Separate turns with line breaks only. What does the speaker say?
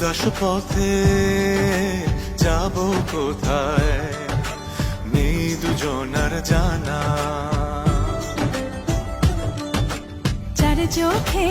উদাস পথে যাব কোথায়? নেই দুজনার জানা।
চার চোখে